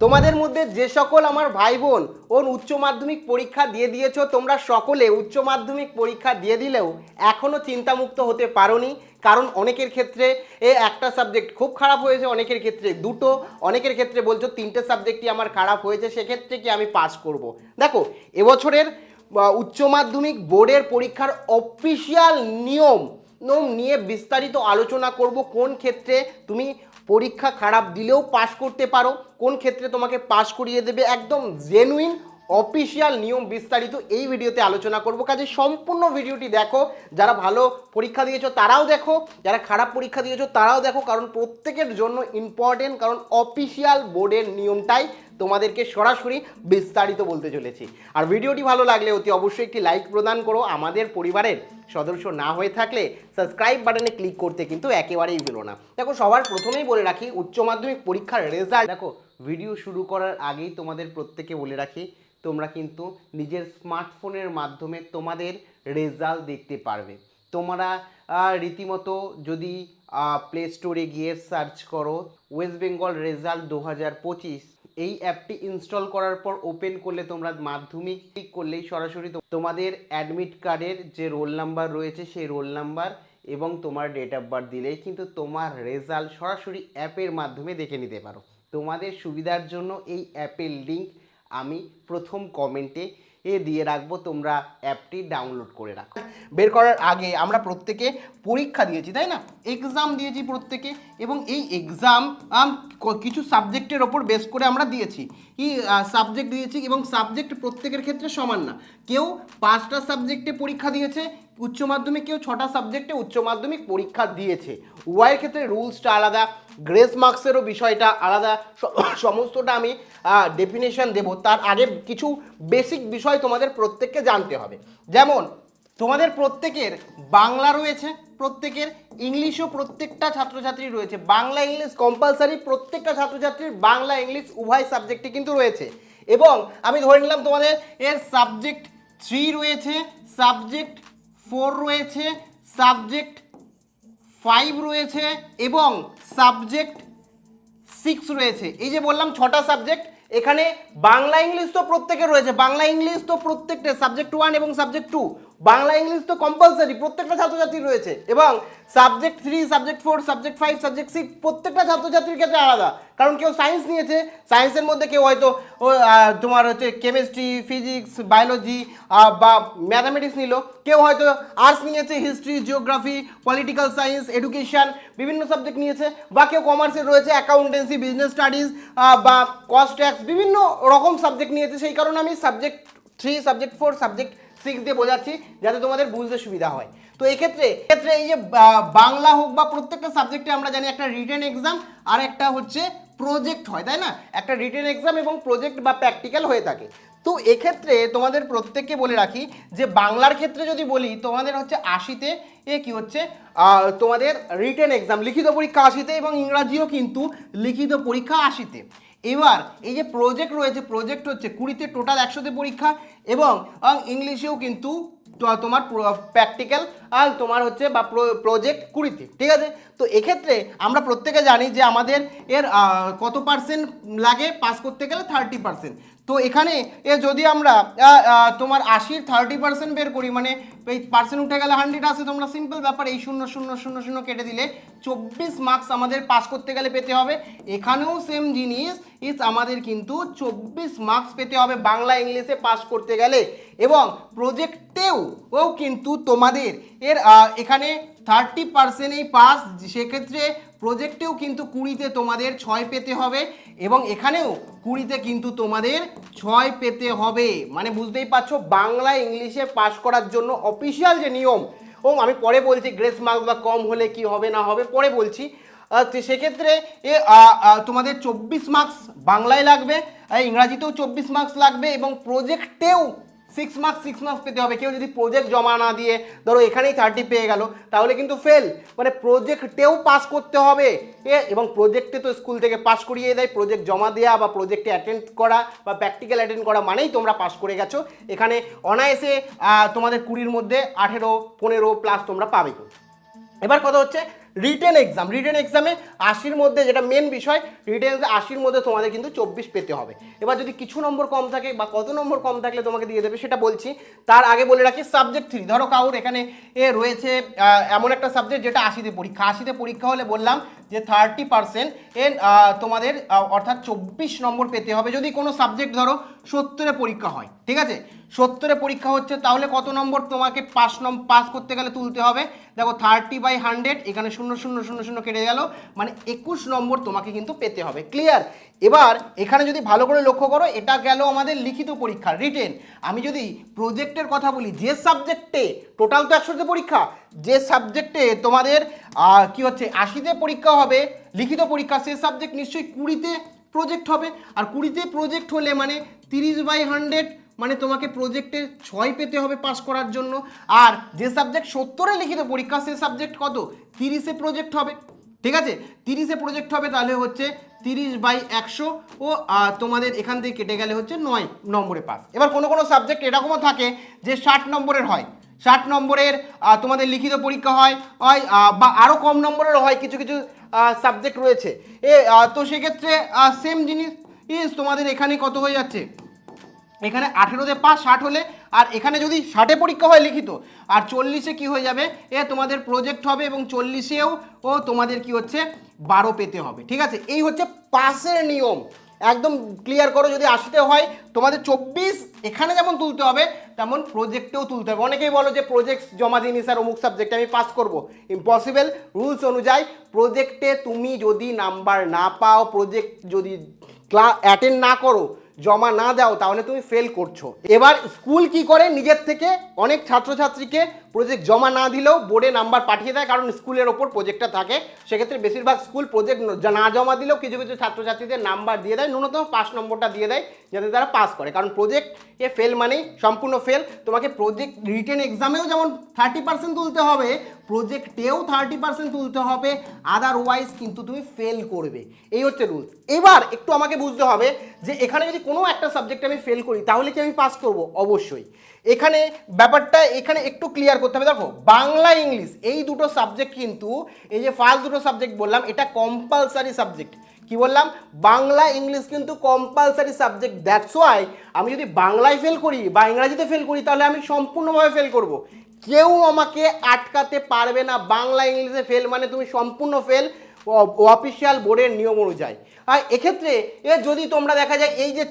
তোমাদের মধ্যে যে সকল আমার ভাই বোন ওর উচ্চ মাধ্যমিক পরীক্ষা দিয়ে দিয়েছ, তোমরা সকলে উচ্চ মাধ্যমিক পরীক্ষা দিয়ে দিলেও এখনও চিন্তামুক্ত হতে পারোনি কারণ অনেকের ক্ষেত্রে এ একটা সাবজেক্ট খুব খারাপ হয়েছে, অনেকের ক্ষেত্রে দুটো, অনেকের ক্ষেত্রে বলছো তিনটে সাবজেক্টই আমার খারাপ হয়েছে, সেক্ষেত্রে কি আমি পাস করব। দেখো, এবছরের উচ্চ মাধ্যমিক বোর্ডের পরীক্ষার অফিসিয়াল নিয়ম নিয়ম নিয়ে বিস্তারিত আলোচনা করব কোন ক্ষেত্রে তুমি পরীক্ষা খারাপ দিলেও পাশ করতে পারো। কোন ক্ষেত্রে তোমাকে পাশ করিয়ে দেবে? একদম জেনুইন অফিসিয়াল নিয়ম বিস্তারিত এই ভিডিওতে আলোচনা করব। কাজে সম্পূর্ণ ভিডিওটি দেখো। যারা ভালো পরীক্ষা দিয়েছ, তারাও দেখো। যারা খারাপ পরীক্ষা দিয়েছ, তারাও দেখো। কারণ প্রত্যেকের জন্য ইম্পর্টেন্ট কারণ অফিসিয়াল বোর্ডের নিয়মটাই তোমাদেরকে সরাসরি বিস্তারিত বলতে চলেছি। আর ভিডিওটি ভালো লাগলে অতি অবশ্যই একটি লাইক প্রদান করো। আমাদের পরিবারের সদস্য না হয়ে থাকলে সাবস্ক্রাইব বাটনে ক্লিক করতে কিন্তু একেবারেই ভুলো না। দেখো, সবার প্রথমেই বলে রাখি, উচ্চ মাধ্যমিক পরীক্ষার রেজাল্ট দেখো ভিডিও শুরু করার আগেই তোমাদের প্রত্যেকে বলে রাখি, তোমরা কিন্তু নিজের স্মার্টফোনের মাধ্যমে তোমাদের রেজাল্ট দেখতে পারবে। তোমরা রীতিমতো যদি প্লে স্টোরে গিয়ে সার্চ করো ওয়েস্ট বেঙ্গল রেজাল্ট দু হাজার পঁচিশ এই অ্যাপটি ইনস্টল করার পর ওপেন করলে তোমরা মাধ্যমিক ক্লিক করলেই সরাসরি তোমাদের অ্যাডমিট কার্ডের যে রোল নাম্বার রয়েছে সেই রোল নাম্বার এবং তোমার ডেট অফ বার্থ দিলেই কিন্তু তোমার রেজাল্ট সরাসরি অ্যাপের মাধ্যমে দেখে নিতে পারো। তোমাদের সুবিধার জন্য এই অ্যাপের লিঙ্ক আমি প্রথম কমেন্টে এ দিয়ে রাখব, তোমরা অ্যাপটি ডাউনলোড করে রাখো। বের করার আগে আমরা প্রত্যেকে পরীক্ষা দিয়েছি, তাই না? এক্সাম দিয়েছি প্রত্যেকে এবং এই এক্সাম কিছু সাবজেক্টের ওপর বেস করে আমরা দিয়েছি। কি সাবজেক্ট দিয়েছি এবং সাবজেক্ট প্রত্যেকের ক্ষেত্রে সমান না। কেউ পাঁচটা সাবজেক্টে পরীক্ষা দিয়েছে উচ্চ মাধ্যমিক কেউ ছটা সাবজেক্টে উচ্চ মাধ্যমিক পরীক্ষা দিয়েছে। উভয়ের ক্ষেত্রে রুলসটা আলাদা গ্রেস মার্কসেরও বিষয়টা আলাদা। সমস্তটা আমি ডেফিনেশন দেব। তার আগে কিছু বেসিক বিষয় তোমাদের প্রত্যেককে জানতে হবে। যেমন, তোমাদের প্রত্যেকের বাংলা রয়েছে, প্রত্যেকের ইংলিশও প্রত্যেকটা ছাত্রছাত্রী রয়েছে। বাংলা, ইংলিশ কম্পালসারি প্রত্যেকটা ছাত্রছাত্রীর বাংলা, ইংলিশ উভয় সাবজেক্টে কিন্তু রয়েছে। এবং আমি ধরে নিলাম তোমাদের এর সাবজেক্ট থ্রি রয়েছে। সাবজেক্ট ফোর রয়েছে, সাবজেক্ট ফাইভ রয়েছে এবং সাবজেক্ট সিক্স রয়েছে। এই যে বললাম ছটা সাবজেক্ট, এখানে বাংলা, ইংলিশ তো প্রত্যেকের রয়েছে। বাংলা, ইংলিশ তো প্রত্যেকটা সাবজেক্ট ওয়ান এবং সাবজেক্ট টু। বাংলা, ইংলিশ তো কম্পালসারি প্রত্যেকটা ছাত্রছাত্রীর রয়েছে এবং subject three, subject four, subject five, subject six, প্রত্যেকটা ছাত্রছাত্রীর ক্ষেত্রে আলাদা। কারণ কেউ সায়েন্স নিয়েছে। সায়েন্সের মধ্যে কেউ হয়তো তোমার হচ্ছে কেমিস্ট্রি ফিজিক্স বায়োলজি বা ম্যাথামেটিক্স নিল। কেউ হয়তো আর্টস নিয়েছে history geography political science education বিভিন্ন সাবজেক্ট নিয়েছে। বা কেউ কমার্সের রয়েছে অ্যাকাউন্টেন্সি বিজনেস স্টাডিজ বা কস্ট ট্যাক্স বিভিন্ন রকম সাবজেক্ট নিয়েছে। সেই কারণে আমি subject three subject four subject six দিয়ে বোঝাচ্ছি, যাতে তোমাদের বুঝতে সুবিধা হয়। তো এক্ষেত্রে ক্ষেত্রে এই যে বাংলা হোক বা প্রত্যেকটা সাবজেক্টে আমরা জানি একটা রিটার্ন এক্সাম আর একটা হচ্ছে প্রজেক্ট হয়, তাই না? একটা রিটেন এক্সাম এবং প্রজেক্ট বা প্র্যাকটিক্যাল হয়ে থাকে। তো এক্ষেত্রে তোমাদের প্রত্যেককে বলে রাখি যে বাংলার ক্ষেত্রে যদি বলি, তোমাদের হচ্ছে আশিতে এ কি হচ্ছে? তোমাদের রিটেন এক্সাম লিখিত পরীক্ষা আশিতে এবং ইংরাজিও কিন্তু লিখিত পরীক্ষা আশিতে। এবার এই যে প্রজেক্ট রয়েছে প্রজেক্ট হচ্ছে কুড়িতে টোটাল একশোতে পরীক্ষা এবং ইংলিশেও কিন্তু তোমার প্র্যাকটিক্যাল আর তোমার হচ্ছে বা প্রজেক্ট কুড়িতে, ঠিক আছে? তো এক্ষেত্রে আমরা প্রত্যেকে জানি যে আমাদের এর কত পার্সেন্ট লাগে পাস করতে গেলে থার্টি পার্সেন্ট তো এখানে এ যদি আমরা তোমার আশির থার্টি পার্সেন্ট বের করি মানে এই পার্সেন্ট উঠে গেলে হান্ড্রেড আসে তোমরা সিম্পল ব্যাপার, এই শূন্য শূন্য শূন্য শূন্য কেটে দিলে চব্বিশ মার্কস আমাদের পাস করতে গেলে পেতে হবে। এখানেও সেম জিনিস ইস আমাদের কিন্তু চব্বিশ মার্কস পেতে হবে বাংলা, ইংলিশে পাস করতে গেলে। এবং প্রজেক্টেও কিন্তু তোমাদের এর এখানে থার্টি পার্সেন্ট এই পাস সেক্ষেত্রে প্রজেক্টেও কিন্তু কুড়িতে তোমাদের ছয় পেতে হবে এবং এখানেও কুড়িতে কিন্তু তোমাদের ছয় পেতে হবে। মানে বুঝতেই পারছ, বাংলা ইংলিশে পাস করার জন্য অফিসিয়াল যে নিয়ম, ও আমি পরে বলছি গ্রেস মার্কস বা কম হলে কি হবে না হবে, পরে বলছি। সেক্ষেত্রে এ তোমাদের চব্বিশ মার্কস বাংলায় লাগবে ইংরাজিতেও চব্বিশ মার্কস লাগবে এবং প্রজেক্টেও সিক্স মার্কস সিক্স মার্কস পেতে হবে। কেউ যদি প্রজেক্ট জমা না দিয়ে, ধরো এখানেই থার্টি পেয়ে গেল, তাহলে কিন্তু ফেল মানে প্রজেক্টেও পাস করতে হবে। এ এবং প্রজেক্টে তো স্কুল থেকে পাস করিয়ে দেয়। প্রজেক্ট জমা দেওয়া বা প্রজেক্টে অ্যাটেন্ড করা বা প্র্যাকটিক্যাল অ্যাটেন্ড করা মানেই তোমরা পাস করে গেছো। এখানে অনায়াসে তোমাদের কুড়ির মধ্যে আঠেরো, পনেরো প্লাস তোমরা পাবে। এবার কথা হচ্ছে রিটেন এক্সাম রিটেন এক্সামে আশির মধ্যে যেটা মেন বিষয় রিটেন আশির মধ্যে তোমাদের কিন্তু চব্বিশ পেতে হবে। এবার যদি কিছু নম্বর কম থাকে বা কত নম্বর কম থাকলে তোমাকে দিয়ে দেবে সেটা বলছি। তার আগে বলে রাখি সাবজেক্ট থ্রি ধরো কাউর এখানে এ রয়েছে এমন একটা সাবজেক্ট যেটা আশিতে পরীক্ষা। আশিতে পরীক্ষা হলে বললাম যে থার্টি পার্সেন্ট এর তোমাদের অর্থাৎ চব্বিশ নম্বর পেতে হবে। যদি কোনো সাবজেক্ট ধরো সত্তরে পরীক্ষা হয় ঠিক আছে? সত্তরে পরীক্ষা হচ্ছে, তাহলে কত নম্বর? তোমাকে পাস নম, পাস করতে গেলে তুলতে হবে। দেখো থার্টি বাই হান্ড্রেড এখানে শূন্য শূন্য শূন্য শূন্য কেটে গেল। মানে একুশ নম্বর তোমাকে কিন্তু পেতে হবে। ক্লিয়ার এবার, এখানে যদি ভালো করে লক্ষ্য করো, এটা গেল আমাদের লিখিত পরীক্ষা রিটেন আমি যদি প্রজেক্টের কথা বলি, যে সাবজেক্টে টোটাল তো একশোতে পরীক্ষা, যে সাবজেক্টে তোমাদের কি হচ্ছে, আশিতে পরীক্ষা হবে, লিখিত পরীক্ষা, সে সাবজেক্ট নিশ্চয়ই কুড়িতে প্রজেক্ট হবে। আর কুড়িতে প্রজেক্ট হলে মানে তিরিশ বাই হান্ড্রেড মানে তোমাকে প্রজেক্টে ছয় পেতে হবে পাস করার জন্য। আর যে সাবজেক্ট সত্তরে লিখিত পরীক্ষা, সে সাবজেক্ট কত? তিরিশে প্রজেক্ট হবে। ঠিক আছে? তিরিশে প্রজেক্ট হবে তাহলে হচ্ছে তিরিশ বাই একশো ও তোমাদের এখান থেকে কেটে গেলে হচ্ছে নয় নম্বরে পাস এবার কোনো কোনো সাবজেক্ট এরকমও থাকে যে ষাট নম্বরের হয়। ষাট নম্বরের তোমাদের লিখিত পরীক্ষা হয় বা আরও কম নম্বরের হয় কিছু কিছু সাবজেক্ট রয়েছে। এ তো সেক্ষেত্রে সেম জিনিস। তোমাদের এখানে কত হয়ে যাচ্ছে? এখানে আঠেরোতে পাস, ষাট হলে, আর এখানে যদি ষাটে পরীক্ষা হয় লিখিত, আর চল্লিশে কি হয়ে যাবে? এ তোমাদের প্রজেক্ট হবে এবং চল্লিশেও ও তোমাদের কি হচ্ছে? বারো পেতে হবে, ঠিক আছে? এই হচ্ছে পাসের নিয়ম। একদম ক্লিয়ার করো, যদি আসতে হয়, তোমাদের চব্বিশ এখানে যেমন তুলতে হবে, তেমন প্রজেক্টেও তুলতে হবে। অনেকেই বলো যে প্রজেক্ট জমা দিইনি স্যার অমুক সাবজেক্টে আমি পাস করব। ইম্পসিবল রুলস অনুযায়ী প্রজেক্টে তুমি যদি নাম্বার না পাও প্রজেক্ট যদি ক্লা অ্যাটেন্ড না করো জমা না দাও, তাহলে তুমি ফেল করছ। এবার স্কুল কি করে? নিজের থেকে অনেক ছাত্রছাত্রীকে প্রজেক্ট জমা না দিলেও বোর্ডে নাম্বার পাঠিয়ে দেয়, কারণ স্কুলের ওপর প্রজেক্টটা থাকে। সেক্ষেত্রে বেশিরভাগ স্কুল প্রজেক্ট না জমা দিলেও কিছু কিছু ছাত্রছাত্রীদের নাম্বার দিয়ে দেয়, ন্যূনতম পাস নম্বরটা দিয়ে দেয়, যাতে তারা পাস করে। কারণ প্রজেক্ট এ ফেল মানেই সম্পূর্ণ ফেল তোমাকে প্রজেক্ট রিটেন এক্সামেও যেমন থার্টি পার্সেন্ট তুলতে হবে প্রজেক্টেও থার্টি পার্সেন্ট তুলতে হবে আদারওয়াইজ কিন্তু তুমি ফেল করবে। এই হচ্ছে রুলস এবার একটু আমাকে বুঝতে হবে যে এখানে যদি কোনো একটা সাবজেক্টে আমি ফেল করি, তাহলে কি আমি পাস করব? অবশ্যই। এখানে ব্যাপারটা, এখানে একটু ক্লিয়ার করতে হবে। দেখো, বাংলা, ইংলিশ, এই দুটো সাবজেক্ট কিন্তু, এই যে ফার্স্ট দুটো সাবজেক্ট বললাম, এটা কম্পালসারি সাবজেক্ট কি বললাম? বাংলা, ইংলিশ কিন্তু কম্পালসারি সাবজেক্ট দ্যাটস ওয়াই আমি যদি বাংলায় ফেল করি বা ইংরাজিতে ফেল করি, তাহলে আমি সম্পূর্ণভাবে ফেল করব। কেউ আমাকে আটকাতে পারবে না। বাংলা, ইংলিশে ফেল মানে তুমি সম্পূর্ণ ফেল অফিসিয়াল বোর্ডের নিয়ম অনুযায়ী। আর এক্ষেত্রে, এ যদি তোমরা দেখা যায়, এই যে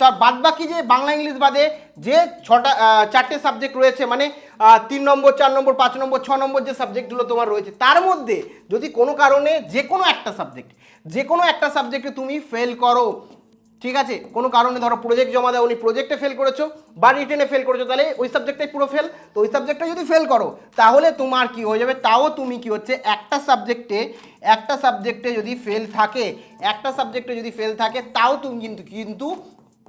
তার বাদ বাকি যে বাংলা ইংলিশ বাদে যে ছটা চারটে সাবজেক্ট রয়েছে মানে তিন নম্বর, চার নম্বর, পাঁচ নম্বর, ছ নম্বর যে সাবজেক্টগুলো তোমার রয়েছে, তার মধ্যে যদি কোনো কারণে যে কোনো একটা সাবজেক্ট যে কোনো একটা সাবজেক্টে তুমি ফেল করো ঠিক আছে? কোনো কারণে ধরো প্রজেক্ট জমা দাও উনি প্রজেক্টে ফেল করেছ বা রিটেনে ফেল করেছ, তাহলে ওই সাবজেক্টটাই পুরো ফেল তো ওই সাবজেক্টটা যদি ফেল করো, তাহলে তোমার কি হয়ে যাবে? তাও তুমি কি হচ্ছে? একটা সাবজেক্টে একটা সাবজেক্টে যদি ফেল থাকে, একটা সাবজেক্টে যদি ফেল থাকে, তাও তুমি কিন্তু কিন্তু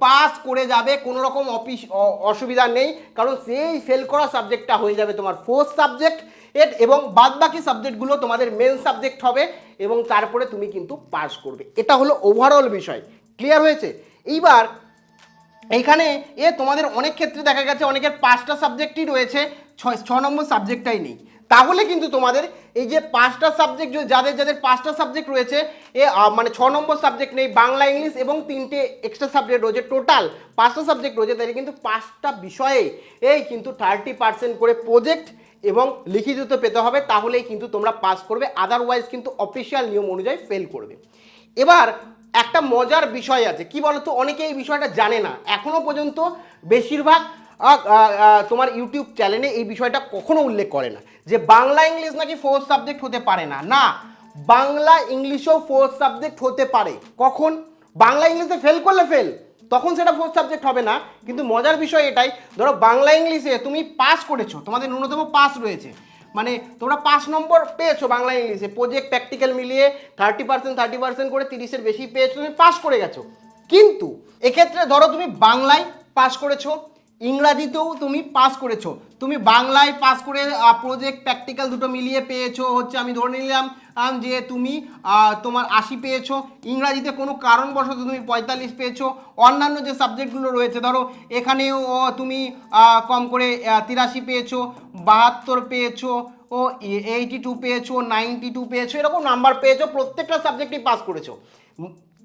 পাস করে যাবে, কোনো রকম অফিস অসুবিধা নেই। কারণ সেই ফেল করা সাবজেক্টটা হয়ে যাবে তোমার ফোর্থ সাবজেক্ট এর এবং বাদবাকি সাবজেক্টগুলো তোমাদের মেন সাবজেক্ট হবে এবং তারপরে তুমি কিন্তু পাস করবে। এটা হলো ওভারঅল বিষয়। ক্লিয়ার হয়েছে। এইবার এইখানে এ তোমাদের অনেক ক্ষেত্রে দেখা গেছে, অনেকের পাঁচটা সাবজেক্টই রয়েছে, ছয় ছ নম্বর সাবজেক্টটাই নেই। তাহলে কিন্তু তোমাদের এই যে পাঁচটা সাবজেক্ট যাদের যাদের পাঁচটা সাবজেক্ট রয়েছে, এ মানে ছ নম্বর সাবজেক্ট নেই, বাংলা, ইংলিশ এবং তিনটে এক্সট্রা সাবজেক্ট রয়েছে টোটাল পাঁচটা সাবজেক্ট রয়েছে, তাহলে কিন্তু পাঁচটা বিষয়ে এই কিন্তু থার্টি পার্সেন্ট করে প্রজেক্ট এবং লিখিত পেতে হবে, তাহলেই কিন্তু তোমরা পাস করবে আদারওয়াইজ কিন্তু অফিসিয়াল নিয়ম অনুযায়ী ফেল করবে। এবার একটা মজার বিষয় আছে। কি বলতো? অনেকে এই বিষয়টা জানে না। এখনও পর্যন্ত বেশিরভাগ তোমার ইউটিউব চ্যানেলে এই বিষয়টা কখনো উল্লেখ করে না। যে বাংলা ইংলিশ নাকি ফোর্থ সাবজেক্ট হতে পারে না। না, বাংলা ইংলিশও ফোর্থ সাবজেক্ট হতে পারে। কখন? বাংলা ইংলিশে ফেল করলে ফেল তখন সেটা ফোর্থ সাবজেক্ট হবে না। কিন্তু মজার বিষয় এটাই, ধরো বাংলা ইংলিশে তুমি পাস করেছ, তোমাদের ন্যূনতম পাস রয়েছে। মানে তোমরা পাঁচ নম্বর পেয়েছ বাংলা ইংলিশে। প্রজেক্ট প্র্যাকটিক্যাল মিলিয়ে থার্টি পার্সেন্ট থার্টি পার্সেন্ট করে তিরিশের বেশি পেয়েছ, তুমি পাস করে গেছো। কিন্তু এক্ষেত্রে ধরো তুমি বাংলায় পাস করেছ, ইংরাজিতেও তুমি পাস করেছ। তুমি বাংলায় পাস করে প্রজেক্ট প্র্যাকটিক্যাল দুটো মিলিয়ে পেয়েছ, হচ্ছে আমি ধরে নিলাম যে তুমি তোমার আশি পেয়েছ, ইংরাজিতে কোনো কারণবশত তুমি পঁয়তাল্লিশ পেয়েছ, অন্যান্য যে সাবজেক্টগুলো রয়েছে, ধরো এখানেও তুমি কম করে তিরাশি পেয়েছ, বাহাত্তর পেয়েছ, ও এইটি টু পেয়েছ নাইনটি টু পেয়েছ, এরকম নাম্বার পেয়েছ, প্রত্যেকটা সাবজেক্টই পাস করেছ।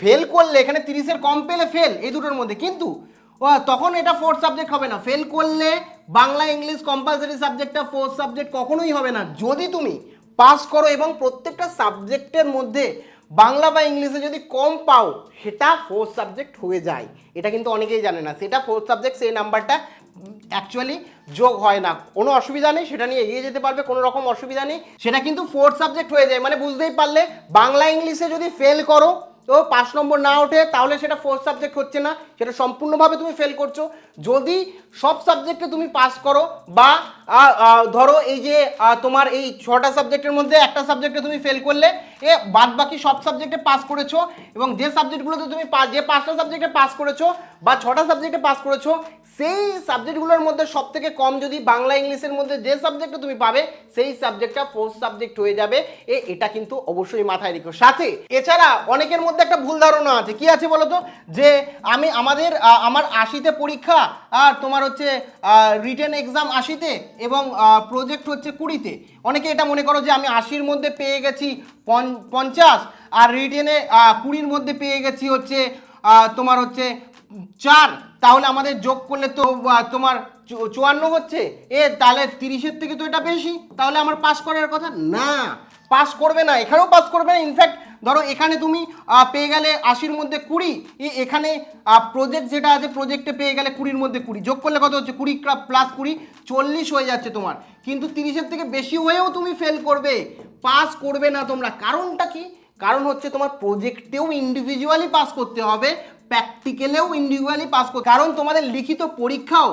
ফেল করলে এখানে তিরিশের কম পেলে ফেল, এই দুটোর মধ্যে। কিন্তু তখন এটা ফোর্থ সাবজেক্ট হবে না। ফেল করলে বাংলা, ইংলিশ কম্পালসারি সাবজেক্টটা ফোর্থ সাবজেক্ট কখনোই হবে না। যদি তুমি পাস করো এবং প্রত্যেকটা সাবজেক্টের মধ্যে বাংলা বা ইংলিশে যদি কম পাও, সেটা ফোর্থ সাবজেক্ট হয়ে যায়। এটা কিন্তু অনেকেই জানে না। সেটা ফোর্থ সাবজেক্ট সেই নাম্বারটা অ্যাকচুয়ালি যোগ হয় না। কোনো অসুবিধা নেই, সেটা নিয়ে এগিয়ে যেতে পারবে, কোনো রকম অসুবিধা নেই। সেটা কিন্তু ফোর্থ সাবজেক্ট হয়ে যায়। মানে বুঝতেই পারলে, বাংলা, ইংলিশে যদি ফেল করো তো পাঁচ নম্বর না ওঠে, তাহলে সেটা ফোর্থ সাবজেক্ট হচ্ছে না, সেটা সম্পূর্ণভাবে তুমি ফেল করছ। যদি সব সাবজেক্টে তুমি পাস করো বা ধরো এই যে তোমার এই ছটা সাবজেক্টের মধ্যে একটা সাবজেক্টে তুমি ফেল করলে, এ বাদ বাকি সব সাবজেক্টে পাস করেছ এবং যে সাবজেক্টগুলোতে তুমি যে পাঁচটা সাবজেক্টে পাস করেছ বা ছটা সাবজেক্টে পাস করেছ সেই সাবজেক্টগুলোর মধ্যে সব থেকে কম যদি বাংলা, ইংলিশের মধ্যে যে সাবজেক্টটা তুমি পাবে, সেই সাবজেক্টটা ফোর্থ সাবজেক্ট হয়ে যাবে। এ, এটা কিন্তু অবশ্যই মাথায় রেখো। সাথে, এছাড়া অনেকের মধ্যে একটা ভুল ধারণা আছে। কি আছে বলো তো যে আমি আমাদের আমার আশিতে পরীক্ষা, আর তোমার হচ্ছে রিটেন এক্সাম আশিতে এবং প্রজেক্ট হচ্ছে কুড়িতে। অনেকে এটা মনে করো যে আমি আশির মধ্যে পেয়ে গেছি পঞ্চ- পঞ্চাশ, আর রিটেনে কুড়ির মধ্যে পেয়ে গেছি হচ্ছে তোমার হচ্ছে চার। তাহলে আমাদের যোগ করলে তো তোমার চুয়ান্ন হচ্ছে? এ, তাহলে তিরিশের থেকে তো এটা বেশি। তাহলে আমার পাস করার কথা? না পাস করবে না। এখানেও পাস করবে না। ইনফ্যাক্ট ধরো এখানে তুমি পেয়ে গেলে আশির মধ্যে কুড়ি। এখানে প্রজেক্ট যেটা আছে প্রজেক্টে পেয়ে গেলে কুড়ির মধ্যে কুড়ি। যোগ করলে কত হচ্ছে? কুড়ি প্লাস কুড়ি, চল্লিশ হয়ে যাচ্ছে তোমার। কিন্তু তিরিশের থেকে বেশি হয়েও তুমি ফেল করবে। পাস করবে না তোমরা। কারণটা কি? কারণ হচ্ছে তোমার প্রজেক্টেও ইন্ডিভিজুয়ালি পাস করতে হবে। প্র্যাকটিক্যালেও ইন্ডিভিজুয়ালি পাস করতে কারণ তোমাদের লিখিত পরীক্ষাও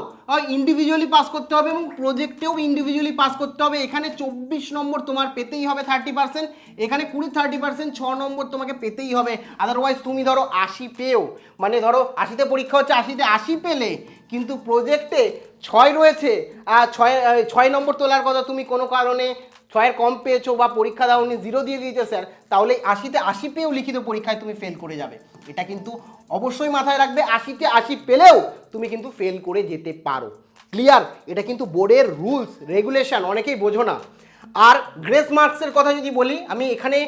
ইন্ডিভিজুয়ালি পাস করতে হবে এবং প্রজেক্টেও ইন্ডিভিজুয়ালি পাস করতে হবে। এখানে চব্বিশ নম্বর তোমার পেতেই হবে থার্টি পার্সেন্ট এখানে কুড়ি থার্টি পার্সেন্ট ছ নম্বর তোমাকে পেতেই হবে। আদারওয়াইজ তুমি ধরো আশি পেও। মানে ধরো আশিতে পরীক্ষা হচ্ছে আশিতে আশি পেলে, কিন্তু প্রজেক্টে ছয় রয়েছে আর ছয় ছয় নম্বর তোলার কথা তুমি কোনো কারণে ছয়ের কম পেয়েছ বা পরীক্ষা দাওনি জিরো দিয়ে দিয়েছে স্যার তাহলে আশিতে আশি পেয়েও লিখিত পরীক্ষায় তুমি ফেল করে যাবে। এটা কিন্তু অবশ্যই মাথায় রাখবে, আশিতে আশি পেলেও তুমি কিন্তু ফেল করে যেতে পারো। ক্লিয়ার এটা কিন্তু বোর্ডের রুলস রেগুলেশন অনেকেই বোঝো না। আর গ্রেস মার্কসের কথা যদি বলি, আমি এখানে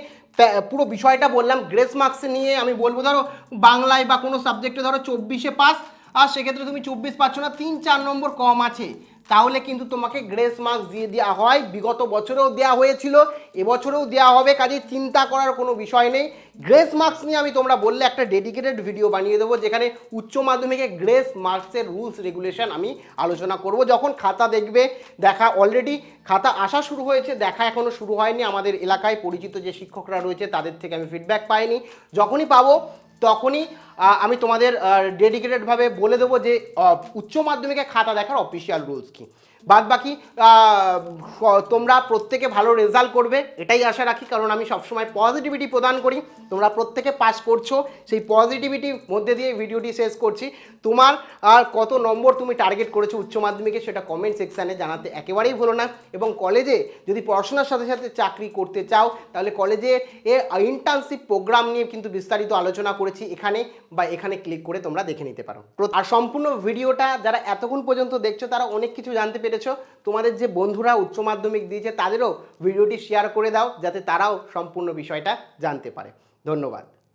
পুরো বিষয়টা বললাম গ্রেস মার্কস নিয়ে আমি বলব, ধরো বাংলায় বা কোনো সাবজেক্টে ধরো চব্বিশে পাস আর সেক্ষেত্রে তুমি চব্বিশ পাচ্ছ না, তিন চার নম্বর কম আছে। তাহলে কিন্তু তোমাকে গ্রেস মার্কস দিয়ে দেওয়া হয়। বিগত বছরেও দেওয়া হয়েছিল, এবছরেও দেওয়া হবে, কাজে চিন্তা করার কোনো বিষয় নেই। গ্রেস মার্কস নিয়ে আমি তোমরা বললে একটা ডেডিকেটেড ভিডিও বানিয়ে দেবো, যেখানে উচ্চ মাধ্যমিকে গ্রেস মার্কসের রুলস রেগুলেশন আমি আলোচনা করব। যখন খাতা দেখবে, দেখা অলরেডি খাতা আসা শুরু হয়েছে, দেখা এখনও শুরু হয়নি। আমাদের এলাকায় পরিচিত যে শিক্ষকরা রয়েছে, তাদের থেকে আমি ফিডব্যাক পাইনি। যখনই পাবো তখনই আমি তোমাদের ডেডিকেটেডভাবে বলে দেবো যে উচ্চ মাধ্যমিকে খাতা দেখার অফিসিয়াল রুলস কি। বাদ বাকি তোমরা প্রত্যেকে ভালো রেজাল্ট করবে, এটাই আশা রাখি, কারণ আমি সবসময় পজিটিভিটি প্রদান করি। তোমরা প্রত্যেকে পাস করছ, সেই পজিটিভিটির মধ্যে দিয়ে ভিডিওটি শেষ করছি। তোমার আর কত নম্বর তুমি টার্গেট করেছ উচ্চ মাধ্যমিকে, সেটা কমেন্ট সেকশানে জানাতে একেবারেই ভুলো না। এবং কলেজে যদি পড়াশোনার সাথে সাথে চাকরি করতে চাও, তাহলে কলেজে এ ইন্টার্নশিপ প্রোগ্রাম নিয়ে কিন্তু বিস্তারিত আলোচনা করেছি, এখানে বা এখানে ক্লিক করে তোমরা দেখে নিতে পারো। আর সম্পূর্ণ ভিডিওটা যারা এতক্ষণ পর্যন্ত দেখছ, তারা অনেক কিছু জানতে পেরেছ? তোমাদের যে বন্ধুরা উচ্চ মাধ্যমিক দিয়েছে, তাদেরও ভিডিওটি শেয়ার করে দাও, যাতে তারাও সম্পূর্ণ বিষয়টা জানতে পারে। ধন্যবাদ।